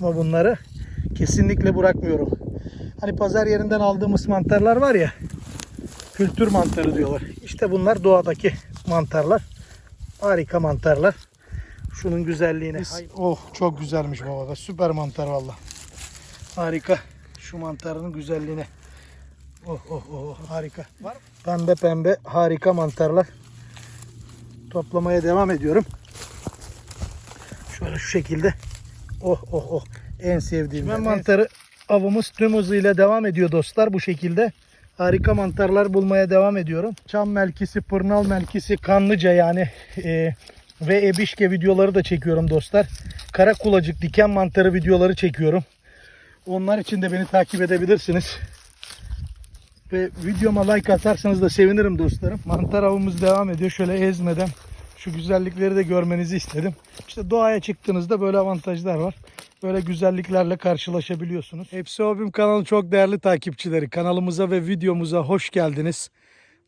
Ama bunları kesinlikle bırakmıyorum. Hani pazar yerinden aldığımız mantarlar var ya. Kültür mantarı diyorlar. İşte bunlar doğadaki mantarlar. Harika mantarlar. Şunun güzelliğine. Oh çok güzelmiş baba. Süper mantar valla. Harika. Şu mantarın güzelliğine. Oh oh oh harika. Pembe pembe harika mantarlar. Toplamaya devam ediyorum. Şöyle şu şekilde. Oh oh oh. En sevdiğim. Ben mantarı avımız tüm hızıyla devam ediyor dostlar bu şekilde. Harika mantarlar bulmaya devam ediyorum. Çam melkisi, pırnal melkisi, kanlıca yani e, ve ebişke videoları da çekiyorum dostlar. Kara kulacık, diken mantarı videoları çekiyorum. Onlar için de beni takip edebilirsiniz. Ve videoma like atarsanız da sevinirim dostlarım. Mantar avımız devam ediyor. Şöyle ezmeden şu güzellikleri de görmenizi istedim. İşte doğaya çıktığınızda böyle avantajlar var. Böyle güzelliklerle karşılaşabiliyorsunuz. Hepsi Hobim kanalı çok değerli takipçileri. Kanalımıza ve videomuza hoş geldiniz.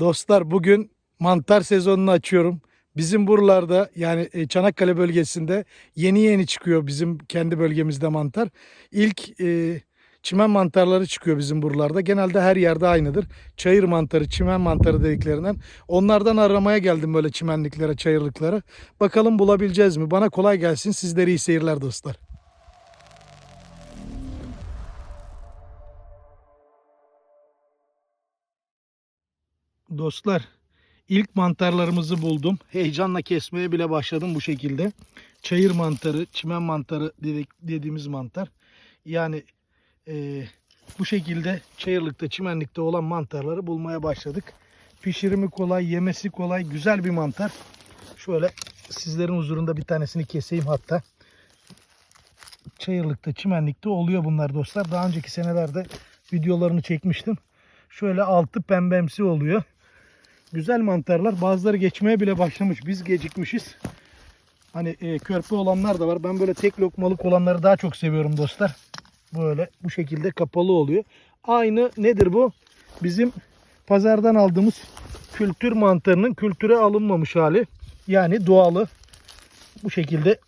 Dostlar bugün mantar sezonunu açıyorum. Bizim buralarda yani e, Çanakkale bölgesinde yeni yeni çıkıyor bizim kendi bölgemizde mantar. İlk e, çimen mantarları çıkıyor bizim buralarda. Genelde her yerde aynıdır. Çayır mantarı, çimen mantarı dediklerinden. Onlardan aramaya geldim böyle çimenliklere, çayırlıklara. Bakalım bulabileceğiz mi? Bana kolay gelsin. Sizlere iyi seyirler dostlar. Dostlar, ilk mantarlarımızı buldum. Heyecanla kesmeye bile başladım bu şekilde. Çayır mantarı, çimen mantarı dedik, dediğimiz mantar. Yani e, bu şekilde çayırlıkta, çimenlikte olan mantarları bulmaya başladık. Pişirimi kolay, yemesi kolay, güzel bir mantar. Şöyle sizlerin huzurunda bir tanesini keseyim hatta. Çayırlıkta, çimenlikte oluyor bunlar dostlar. Daha önceki senelerde videolarını çekmiştim. Şöyle altı pembemsi oluyor. Güzel mantarlar. Bazıları geçmeye bile başlamış. Biz gecikmişiz. Hani e, körpe olanlar da var. Ben böyle tek lokmalık olanları daha çok seviyorum dostlar. Böyle bu şekilde kapalı oluyor. Aynı nedir bu? Bizim pazardan aldığımız kültür mantarının kültüre alınmamış hali. Yani doğalı. Bu şekilde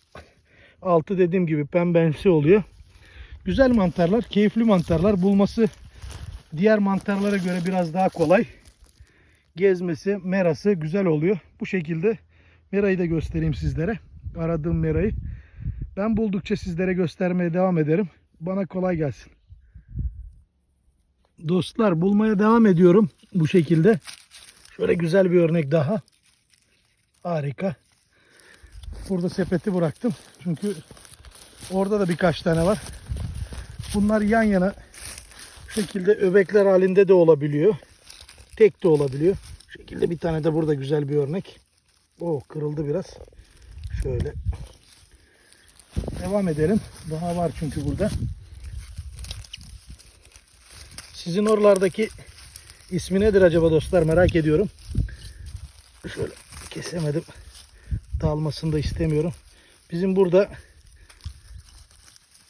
altı dediğim gibi pembemsi oluyor. Güzel mantarlar, keyifli mantarlar. Bulması diğer mantarlara göre biraz daha kolay. Gezmesi, merası güzel oluyor. Bu şekilde merayı da göstereyim sizlere. Aradığım merayı. Ben buldukça sizlere göstermeye devam ederim. Bana kolay gelsin. Dostlar bulmaya devam ediyorum bu şekilde. Şöyle güzel bir örnek daha. Harika. Burada sepeti bıraktım. Çünkü orada da birkaç tane var. Bunlar yan yana bu şekilde öbekler halinde de olabiliyor. Tek de olabiliyor. Bu şekilde bir tane de burada güzel bir örnek. O kırıldı biraz. Şöyle. Devam edelim. Daha var çünkü burada. Sizin oralardaki ismi nedir acaba dostlar merak ediyorum. Şöyle kesemedim. Dağılmasını da istemiyorum. Bizim burada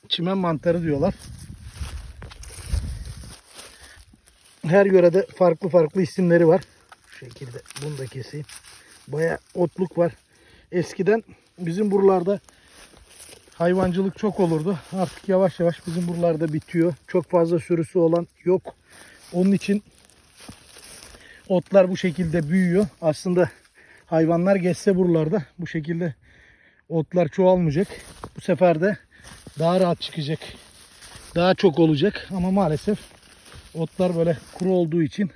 çimen mantarı diyorlar. Her yörede farklı farklı isimleri var. Şu şekilde bunu da keseyim. Baya otluk var. Eskiden bizim buralarda hayvancılık çok olurdu. Artık yavaş yavaş bizim buralarda bitiyor. Çok fazla sürüsü olan yok. Onun için otlar bu şekilde büyüyor. Aslında hayvanlar geçse buralarda bu şekilde otlar çoğalmayacak. Bu sefer de daha rahat çıkacak. Daha çok olacak ama maalesef otlar böyle kuru olduğu için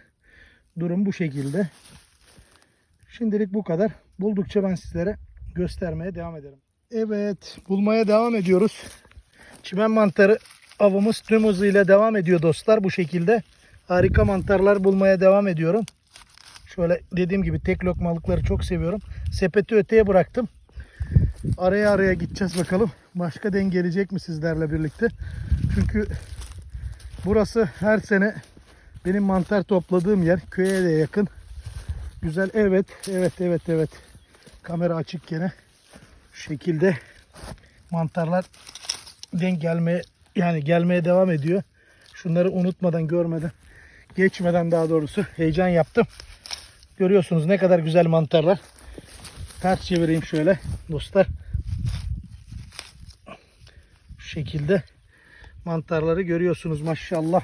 durum bu şekilde. Şimdilik bu kadar. Buldukça ben sizlere göstermeye devam ederim. Evet, bulmaya devam ediyoruz. Çimen mantarı avımız tüm hızıyla devam ediyor dostlar bu şekilde. Harika mantarlar bulmaya devam ediyorum. Şöyle dediğim gibi tek lokmalıkları çok seviyorum. Sepeti öteye bıraktım. Araya araya gideceğiz bakalım. Başka denk gelecek mi sizlerle birlikte? Çünkü burası her sene benim mantar topladığım yer. Köye de yakın. Güzel. Evet, evet, evet, evet. Kamera açık gene. Şekilde mantarlar denk gelmeye yani gelmeye devam ediyor. Şunları unutmadan, görmeden, geçmeden daha doğrusu heyecan yaptım. Görüyorsunuz ne kadar güzel mantarlar. Ters çevireyim şöyle dostlar. Şu şekilde mantarları görüyorsunuz maşallah.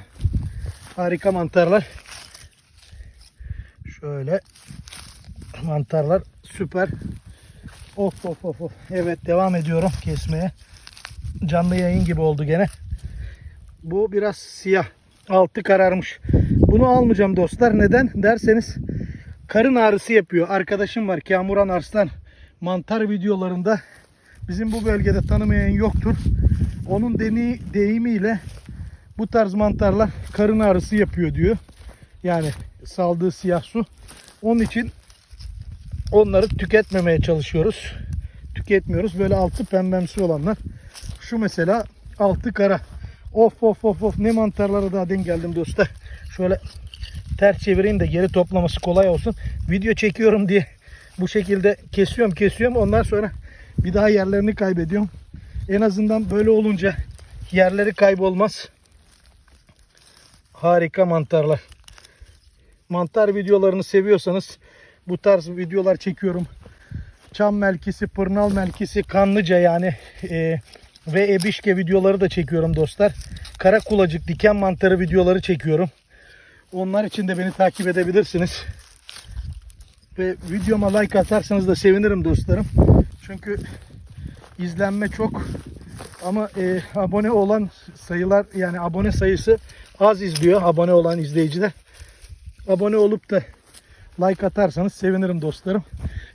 Harika mantarlar. Şöyle mantarlar süper. Of of of of. Evet devam ediyorum kesmeye. Canlı yayın gibi oldu gene. Bu biraz siyah. Altı kararmış. Bunu almayacağım dostlar. Neden derseniz karın ağrısı yapıyor. Arkadaşım var Kamuran Arslan. Mantar videolarında bizim bu bölgede tanımayan yoktur. Onun deni, deyimiyle bu tarz mantarlar karın ağrısı yapıyor diyor. Yani saldığı siyah su. Onun için onları tüketmemeye çalışıyoruz. Tüketmiyoruz. Böyle altı pembemsi olanlar. Şu mesela altı kara. Of of of of ne mantarlara daha denk geldim dostlar. Şöyle ters çevireyim de geri toplaması kolay olsun. Video çekiyorum diye bu şekilde kesiyorum kesiyorum. Ondan sonra bir daha yerlerini kaybediyorum. En azından böyle olunca yerleri kaybolmaz. Harika mantarlar. Mantar videolarını seviyorsanız bu tarz videolar çekiyorum. Çam melkisi, pırnal melkisi, kanlıca yani e, ve ebişke videoları da çekiyorum dostlar. Kara kulacık, diken mantarı videoları çekiyorum. Onlar için de beni takip edebilirsiniz. Ve videoma like atarsanız da sevinirim dostlarım. Çünkü izlenme çok ama e, abone olan sayılar yani abone sayısı az izliyor abone olan izleyiciler. Abone olup da like atarsanız sevinirim dostlarım.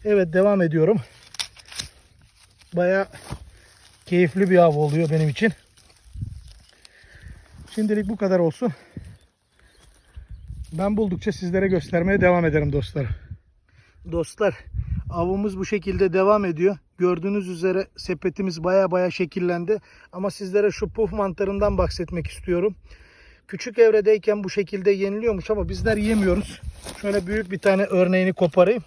Evet devam ediyorum. Baya keyifli bir av oluyor benim için. Şimdilik bu kadar olsun. Ben buldukça sizlere göstermeye devam ederim dostlar. Dostlar avımız bu şekilde devam ediyor. Gördüğünüz üzere sepetimiz baya baya şekillendi. Ama sizlere şu puf mantarından bahsetmek istiyorum. Küçük evredeyken bu şekilde yeniliyormuş ama bizler yemiyoruz. Şöyle büyük bir tane örneğini koparayım.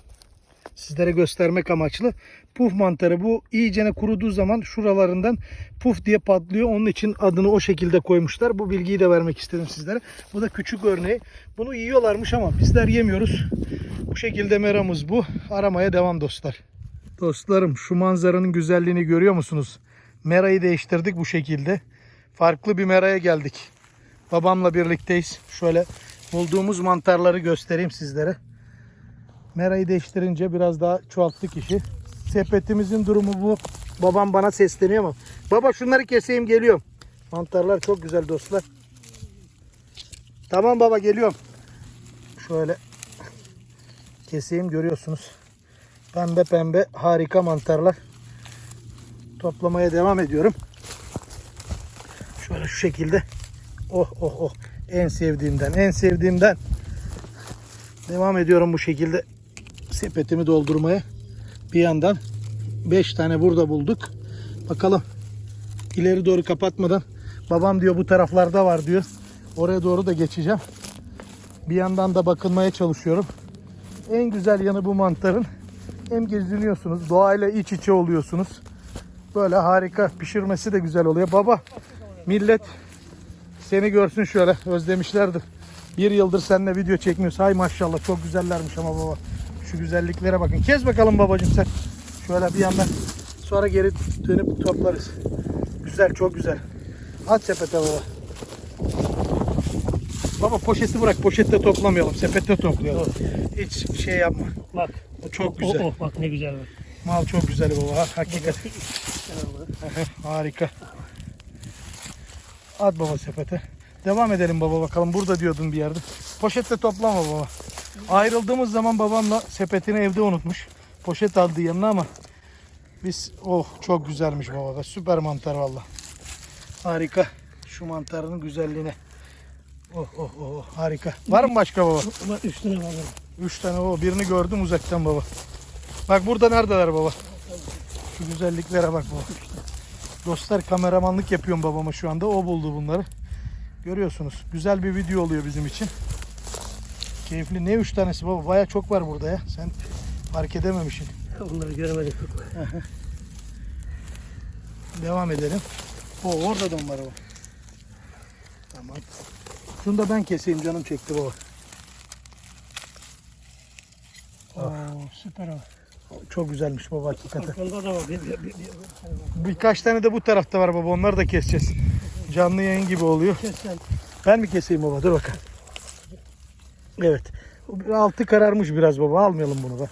Sizlere göstermek amaçlı. Puf mantarı bu iyicene kuruduğu zaman şuralarından puf diye patlıyor. Onun için adını o şekilde koymuşlar. Bu bilgiyi de vermek istedim sizlere. Bu da küçük örneği. Bunu yiyorlarmış ama bizler yemiyoruz. Bu şekilde meramız bu. Aramaya devam dostlar. Dostlarım şu manzaranın güzelliğini görüyor musunuz? Merayı değiştirdik bu şekilde. Farklı bir meraya geldik. Babamla birlikteyiz. Şöyle bulduğumuz mantarları göstereyim sizlere. Merayı değiştirince biraz daha çoğalttık işi. Sepetimizin durumu bu. Babam bana sesleniyor ama. Baba şunları keseyim geliyorum. Mantarlar çok güzel dostlar. Tamam baba geliyorum. Şöyle keseyim görüyorsunuz. Pembe pembe harika mantarlar. Toplamaya devam ediyorum. Şöyle şu şekilde. Oh oh oh. En sevdiğimden en sevdiğimden. Devam ediyorum bu şekilde sepetimi doldurmaya. Bir yandan 5 tane burada bulduk. Bakalım ileri doğru kapatmadan babam diyor bu taraflarda var diyor. Oraya doğru da geçeceğim. Bir yandan da bakınmaya çalışıyorum. En güzel yanı bu mantarın hem geziniyorsunuz, doğayla iç içe oluyorsunuz. Böyle harika pişirmesi de güzel oluyor. Baba millet seni görsün şöyle özlemişlerdir. Bir yıldır seninle video çekmiyoruz. Hay maşallah çok güzellermiş ama baba. Şu güzelliklere bakın. Kes bakalım babacığım sen. Şöyle bir yandan sonra geri dönüp toplarız. Güzel çok güzel. At sepete baba. Baba poşeti bırak. Poşette toplamayalım. Sepette toplayalım. Hiç şey yapma. Bak. O çok Oh, güzel. oh, bak ne güzel bak. Mal çok güzel baba. ha- Hakikaten. Harika. At baba sepete. Devam edelim baba bakalım. Burada diyordun bir yerde. Poşette toplama baba. Ayrıldığımız zaman babamla sepetini evde unutmuş. Poşet aldı yanına ama biz oh çok güzelmiş baba. be. Süper mantar valla. Harika. Şu mantarının güzelliğine. Oh oh oh oh, harika. Var mı başka baba? Bak üstüne bak. Üç tane baba. Birini gördüm uzaktan baba. Bak burada neredeler baba? Şu güzelliklere bak baba. Dostlar kameramanlık yapıyorum babama şu anda. O buldu bunları. Görüyorsunuz. Güzel bir video oluyor bizim için. Keyifli. Ne üç tanesi baba? Baya çok var burada ya. Sen fark edememişsin. Onları göremedik. Devam edelim. O orada da onlar var. Tamam. Şunu da ben keseyim canım çekti baba. Oo, süper abi. Çok güzelmiş baba hakikaten. Arkamda da var. Bir, bir, bir, bir, Birkaç tane de bu tarafta var baba. Onları da keseceğiz. Canlı yayın gibi oluyor. Ben mi keseyim baba? Dur bakalım. Evet. Altı kararmış biraz baba. Almayalım bunu da.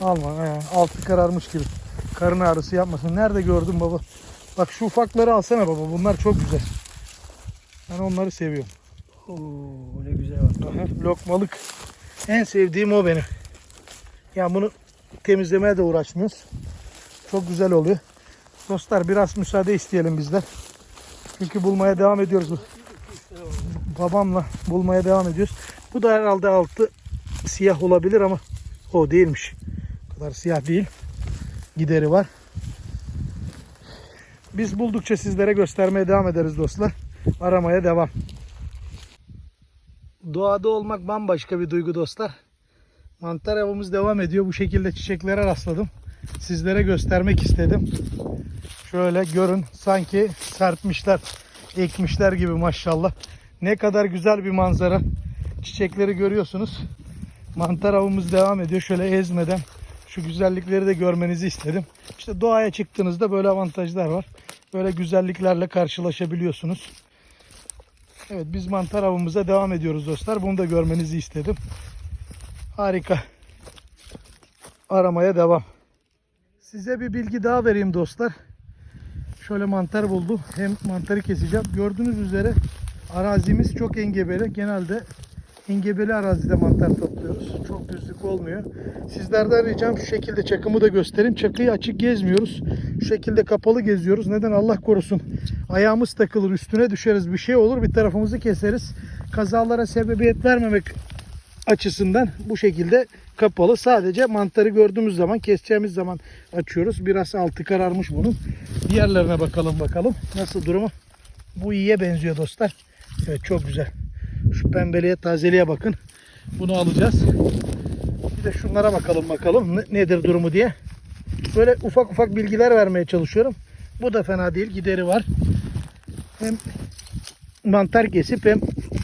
Alma. He. Altı kararmış gibi. Karın ağrısı yapmasın. Nerede gördün baba? Bak şu ufakları alsana baba. Bunlar çok güzel. Ben onları seviyorum. Oo, ne güzel var. Aha, lokmalık. En sevdiğim o benim. Yani bunu temizlemeye de uğraşmıyoruz. Çok güzel oluyor. Dostlar biraz müsaade isteyelim bizden. Çünkü bulmaya devam ediyoruz. Babamla bulmaya devam ediyoruz. Bu da herhalde altı siyah olabilir ama o değilmiş. O kadar siyah değil. Gideri var. Biz buldukça sizlere göstermeye devam ederiz dostlar. Aramaya devam. Doğada olmak bambaşka bir duygu dostlar. Mantar avımız devam ediyor. Bu şekilde çiçeklere rastladım. Sizlere göstermek istedim. Şöyle görün. Sanki serpmişler, ekmişler gibi maşallah. Ne kadar güzel bir manzara. Çiçekleri görüyorsunuz. Mantar avımız devam ediyor. Şöyle ezmeden şu güzellikleri de görmenizi istedim. İşte doğaya çıktığınızda böyle avantajlar var. Böyle güzelliklerle karşılaşabiliyorsunuz. Evet biz mantar avımıza devam ediyoruz dostlar. Bunu da görmenizi istedim. Harika. Aramaya devam. Size bir bilgi daha vereyim dostlar. Şöyle mantar buldum. Hem mantarı keseceğim. Gördüğünüz üzere arazimiz çok engebeli. Genelde engebeli arazide mantar topluyoruz. Çok düzlük olmuyor. Sizlerden ricam şu şekilde çakımı da göstereyim. Çakıyı açık gezmiyoruz. Şu şekilde kapalı geziyoruz. Neden Allah korusun. Ayağımız takılır üstüne düşeriz bir şey olur bir tarafımızı keseriz. Kazalara sebebiyet vermemek açısından bu şekilde kapalı. Sadece mantarı gördüğümüz zaman keseceğimiz zaman açıyoruz. Biraz altı kararmış bunun. Diğerlerine bakalım bakalım. Nasıl durumu? Bu iyiye benziyor dostlar. Evet çok güzel. Şu pembeliğe tazeliğe bakın. Bunu alacağız. Bir de şunlara bakalım bakalım ne- nedir durumu diye. Böyle ufak ufak bilgiler vermeye çalışıyorum. Bu da fena değil. Gideri var. Hem mantar kesip hem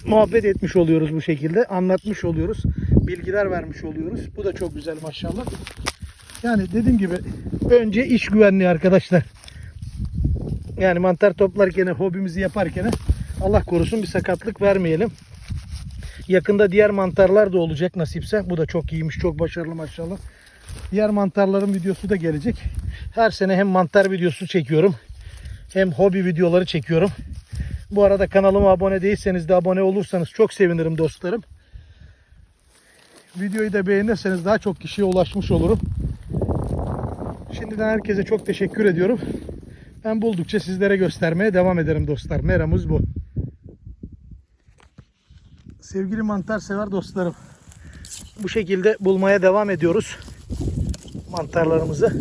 muhabbet etmiş oluyoruz bu şekilde. Anlatmış oluyoruz. Bilgiler vermiş oluyoruz. Bu da çok güzel maşallah. Yani dediğim gibi önce iş güvenliği arkadaşlar. Yani mantar toplarken, hobimizi yaparken Allah korusun bir sakatlık vermeyelim. Yakında diğer mantarlar da olacak nasipse. Bu da çok iyiymiş, çok başarılı maşallah. Diğer mantarların videosu da gelecek. Her sene hem mantar videosu çekiyorum hem hobi videoları çekiyorum. Bu arada kanalıma abone değilseniz de abone olursanız çok sevinirim dostlarım. Videoyu da beğenirseniz daha çok kişiye ulaşmış olurum. Şimdiden herkese çok teşekkür ediyorum. Ben buldukça sizlere göstermeye devam ederim dostlar. Meramız bu. Sevgili mantar sever dostlarım. Bu şekilde bulmaya devam ediyoruz. Mantarlarımızı.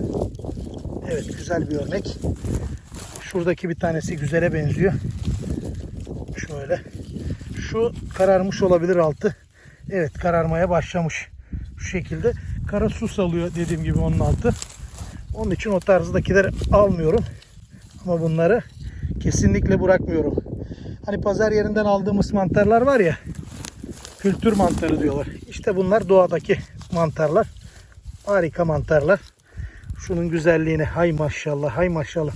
Evet güzel bir örnek. Şuradaki bir tanesi güzele benziyor. Şu kararmış olabilir altı. Evet kararmaya başlamış. Şu şekilde. Kara su salıyor dediğim gibi onun altı. Onun için o tarzdakileri almıyorum. Ama bunları kesinlikle bırakmıyorum. Hani pazar yerinden aldığımız mantarlar var ya. Kültür mantarı diyorlar. İşte bunlar doğadaki mantarlar. Harika mantarlar. Şunun güzelliğine hay maşallah hay maşallah.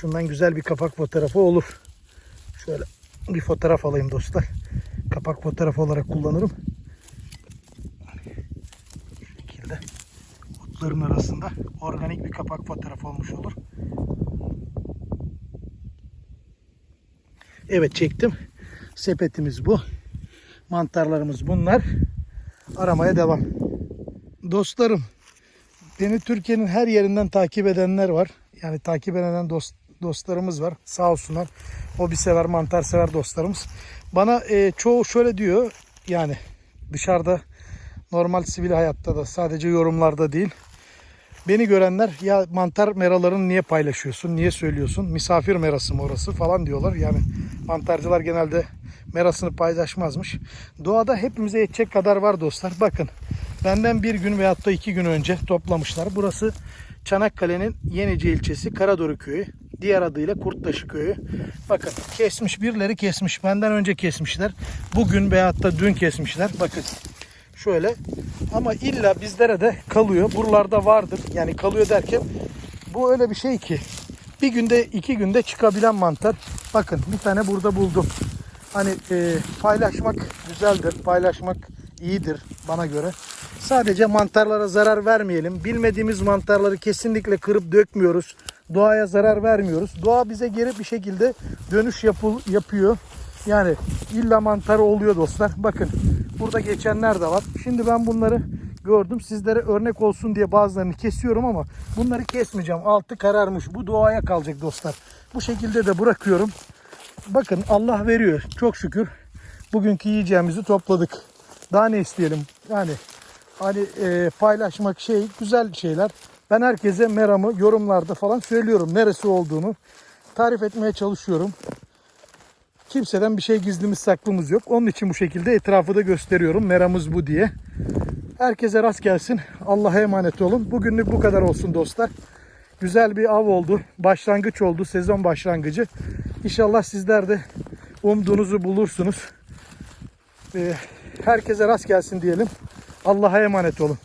Şundan güzel bir kapak fotoğrafı olur. Şöyle bir fotoğraf alayım dostlar. Kapak fotoğrafı olarak kullanırım. Şu şekilde otların arasında organik bir kapak fotoğrafı olmuş olur. Evet çektim. Sepetimiz bu. Mantarlarımız bunlar. Aramaya devam. Dostlarım Beni Türkiye'nin her yerinden takip edenler var. Yani takip eden dost, dostlarımız var. Sağ olsunlar. Hobi sever, mantar sever dostlarımız. Bana e, çoğu şöyle diyor. Yani dışarıda normal sivil hayatta da sadece yorumlarda değil. Beni görenler ya mantar meralarını niye paylaşıyorsun, niye söylüyorsun, misafir merası mı orası falan diyorlar. Yani mantarcılar genelde merasını paylaşmazmış. Doğada hepimize yetecek kadar var dostlar. Bakın benden bir gün veyahut da iki gün önce toplamışlar. Burası Çanakkale'nin Yenice ilçesi Karadoru köyü. Diğer adıyla Kurttaşı köyü. Bakın kesmiş birileri kesmiş. Benden önce kesmişler. Bugün veyahut da dün kesmişler. Bakın Şöyle. Ama illa bizlere de kalıyor. Buralarda vardır. Yani kalıyor derken bu öyle bir şey ki bir günde iki günde çıkabilen mantar. Bakın bir tane burada buldum. Hani e, paylaşmak güzeldir. Paylaşmak iyidir bana göre. Sadece mantarlara zarar vermeyelim. Bilmediğimiz mantarları kesinlikle kırıp dökmüyoruz. Doğaya zarar vermiyoruz. Doğa bize geri bir şekilde dönüş yapıl, yapıyor. Yani illa mantarı oluyor dostlar. Bakın burada geçenler de var. Şimdi ben bunları gördüm. Sizlere örnek olsun diye bazılarını kesiyorum ama bunları kesmeyeceğim. Altı kararmış. Bu doğaya kalacak dostlar. Bu şekilde de bırakıyorum. Bakın Allah veriyor. Çok şükür. Bugünkü yiyeceğimizi topladık. Daha ne isteyelim? Yani hani e, paylaşmak şey güzel şeyler. Ben herkese meramı yorumlarda falan söylüyorum. Neresi olduğunu tarif etmeye çalışıyorum. Kimseden bir şey gizlimiz saklımız yok. Onun için bu şekilde etrafı da gösteriyorum. Meramız bu diye. Herkese rast gelsin. Allah'a emanet olun. Bugünlük bu kadar olsun dostlar. Güzel bir av oldu. Başlangıç oldu. Sezon başlangıcı. İnşallah sizler de umduğunuzu bulursunuz. Ee, herkese rast gelsin diyelim. Allah'a emanet olun.